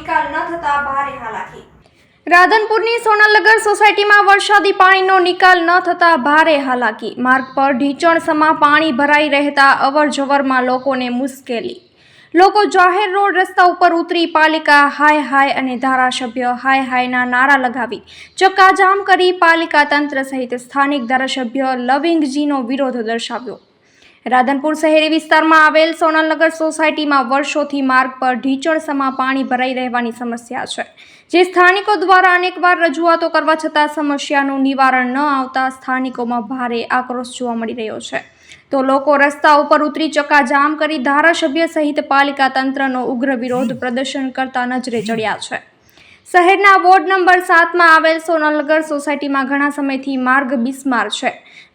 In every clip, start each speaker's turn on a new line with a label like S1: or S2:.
S1: નિકાલ ન થતા ભારે હાલાકી. રાધનપુરની સોનલનગર સોસાયટીમાં વરસાદી પાણીનો નિકાલ ન થતા ભારે હાલાકી. માર્ગ પર ઢીંચણસમાં પાણી ભરાઈ રહેતા અવરજવરમાં લોકોને મુશ્કેલી. લોકો જાહેર રોડ રસ્તા ઉપર ઉતરી પાલિકા હાય હાય અને ધારાસભ્ય હાય હાયના નારા લગાવી ચક્કાજામ કરી પાલિકા તંત્ર સહિત સ્થાનિક ધારાસભ્ય લવિંગજીનો વિરોધ દર્શાવ્યો. રાધનપુર શહેરી વિસ્તારમાં આવેલ સોનલનગર સોસાયટીમાં વર્ષોથી માર્ગ પર ઢીચણસમાં પાણી ભરાઈ રહેવાની સમસ્યા છે. જે સ્થાનિકો દ્વારા અનેકવાર રજૂઆતો કરવા છતાં સમસ્યાનું નિવારણ ન આવતા સ્થાનિકોમાં ભારે આક્રોશ જોવા મળી રહ્યો છે. તો લોકો રસ્તા ઉપર ઉતરી ચક્કાજામ કરી ધારાસભ્ય સહિત પાલિકા તંત્રનો ઉગ્ર વિરોધ પ્રદર્શન કરતા નજરે ચડ્યા છે. શહેરના વોર્ડ નંબર સાતમાં આવેલ સોનલગર સોસાયટીમાં ઘણા સમયથી માર્ગ બિસ્માર છે.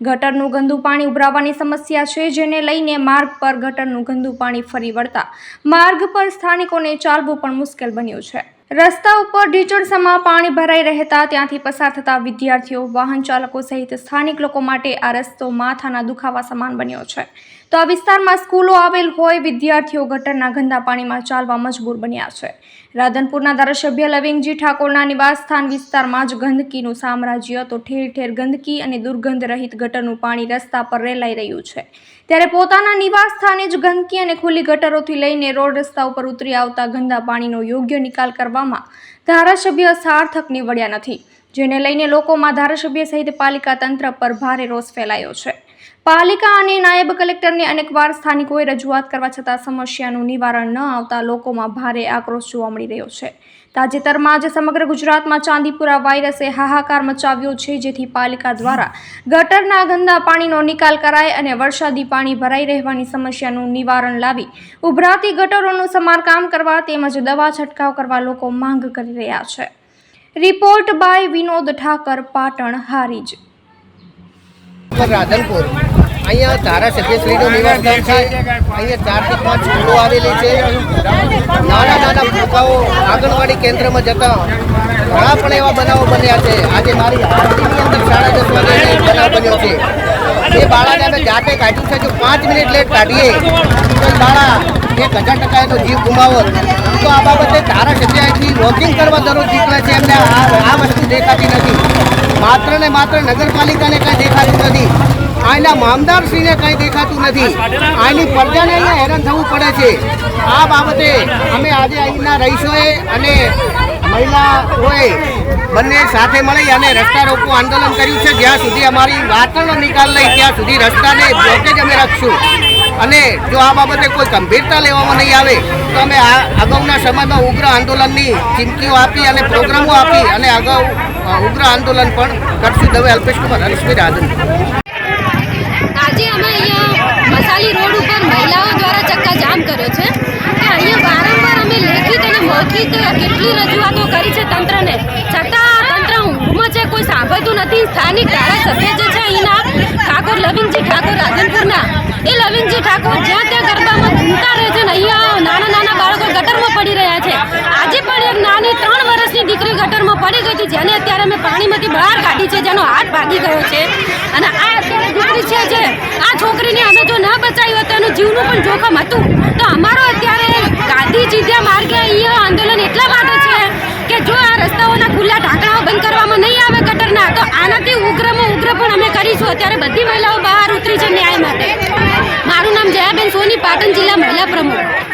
S1: ગટરનું ગંદુ પાણી ઉભરાવાની સમસ્યા છે, જેને લઈને માર્ગ પર ગટરનું ગંદુ પાણી ફરી વળતા માર્ગ પર સ્થાનિકોને ચાલવું પણ મુશ્કેલ બન્યું છે. રસ્તા ઉપર ઢીચણસમાં પાણી ભરાઈ રહેતા ત્યાંથી પસાર થતા વિદ્યાર્થીઓ, વાહન ચાલકો સહિત સ્થાનિક લોકો માટે આ રસ્તો માથાના દુખાવા સમાન બન્યો છે. તો આ વિસ્તારમાં સ્કૂલો આવેલ હોય, વિદ્યાર્થીઓ ગટરના ગંદા પાણીમાં ચાલવા મજબૂર બન્યા છે. રાધનપુરના ધારાસભ્ય લવિંગજી ઠાકોરના નિવાસસ્થાન વિસ્તારમાં જ ગંદકીનું સામ્રાજ્ય તો ઠેર ઠેર ગંદકી અને દુર્ગંધ રહિત ગટરનું પાણી રસ્તા પર રેલાઈ રહ્યું છે. ત્યારે પોતાના નિવાસસ્થાને જ ગંદકી અને ખુલ્લી ગટરોથી લઈને રોડ રસ્તા ઉપર ઉતરી આવતા ગંદા પાણીનો યોગ્ય નિકાલ કરવામાં ધારાસભ્ય સાર્થક નીવડ્યા નથી, જેને લઈને લોકોમાં ધારાસભ્ય સહિત પાલિકા તંત્ર પર ભારે રોષ ફેલાયો છે. પાલિકા અને નાયબ કલેક્ટરને અનેકવાર સ્થાનિકોએ રજૂઆત કરવા છતાં સમસ્યાનું નિવારણ ન આવતા લોકોમાં ભારે આક્રોશ જોવા મળી રહ્યો છે. તાજેતરમાં જ સમગ્ર ગુજરાતમાં ચાંદીપુરા વાયરસે હાહાકાર મચાવ્યો છે, જેથી પાલિકા દ્વારા ગટરના ગંદા પાણીનો નિકાલ કરાય અને વરસાદી પાણી ભરાઈ રહેવાની સમસ્યાનું નિવારણ લાવી ઉભરાતી ગટરોનું સમારકામ કરવા તેમજ દવા છંટકાવ કરવા લોકો માંગ કરી રહ્યા છે. Report by Vinod Thakar, Patan, Harij.
S2: Radhanpur. અહીંયા ધારાસભ્યશ્રીનો નિવાસસ્થાન છે. અહીંયા ચારથી પાંચ સ્કૂલો આવેલી છે. નાના નાના ભૂલકાઓ આંગણવાડી કેન્દ્રમાં જતા ઘણા પણ એવા બનાવો બન્યા છે. આજે મારી અંદર સાડા દસ વાગે બનાવ બન્યો છે. એ બાળાને અમે જાતે કાઢ્યું છે. જો પાંચ મિનિટ લેટ કાઢીએ, તો બાળા એક હજાર ટકા એનો જીવ ગુમાવો તો આ બાબતે ધારાસભ્ય અહીંથી વોકિંગ કરવા દરરોજ નીકળે છે. એમને આ વસ્તુ દેખાતી નથી. માત્ર ને માત્ર નગરપાલિકાને કંઈ દેખાતું નથી. અહીંના મામદારશ્રીને કંઈ દેખાતું નથી. અહીંની પ્રજાને અહીંયા હેરાન થવું પડે છે. આ બાબતે અમે આજે અહીંના રહીશોએ અને મહિલાઓએ બંને સાથે મળી અને રસ્તા રોકો આંદોલન કર્યું છે. જ્યાં સુધી અમારી વાતનો નિકાલ લઈ ત્યાં સુધી રસ્તાને બ્લોકેજ અમે રાખશું. અને જો આ બાબતે કોઈ ગંભીરતા લેવામાં નહીં આવે, તો અમે આ અગાઉના સમયમાં ઉગ્ર આંદોલનની ચીમકીઓ આપી અને પ્રોગ્રામો આપી અને અગાઉ ઉગ્ર આંદોલન પણ કરશું. દવે અલ્પેશ કુમાર હરીશભાઈ રાધન
S3: આજે અમે અહીંયા મસાલી રોડ ઉપર મહિલાઓ દ્વારા ચક્કા જામ કર્યો છે કે અહીંયા વારંવાર અમે લેખિત મૌખિક કેટલી રજૂઆતો કરી છે તંત્રને? છતાં તંત્ર ઊંઘમાં છે, કોઈ સાંભળતું નથી. સ્થાનિક ધારાસભ્ય જે છે અહીંના ઠાકોર લવિંગજી ઠાકોર રાધનપુરના. એ લવિંગજી ઠાકોર જ્યાં ત્યાં ગરબામાં ઝૂમતા રહે છે ને અહીંયા નાના નાના બાળકો ગટરમાં પડી રહ્યા છે. આજે પણ એક નાની ત્રણ વર્ષની દીકરી ગટરમાં પડી ગઈ હતી, જેને અત્યારે અમે પાણીમાંથી બહાર કાઢી છે, જેનો હાથ ભાગી ગયો છે. અને આ અત્યારે દીકરી છે જે, આ છોકરીને અમે જો ન બચાવી હોત તો એનું જીવનું પણ જોખમ હતું. તો અમારો અત્યારે ગાંધી ચીધ્યા માર્ગે અહીંયા આંદોલન એટલા માટે છે કે જો આ રસ્તાઓના ખુલ્લા ઢાંકણાઓ બંધ કરવામાં નહીં આવે કટરના તો આનાથી ઉગ્રમાં ઉગ્ર પણ અમે કરીશું. અત્યારે બધી મહિલાઓ બહાર ઉતરી છે ન્યાય માટે. મારું નામ જયાબેન સોની, પાટણ જિલ્લા મહિલા પ્રમુખ.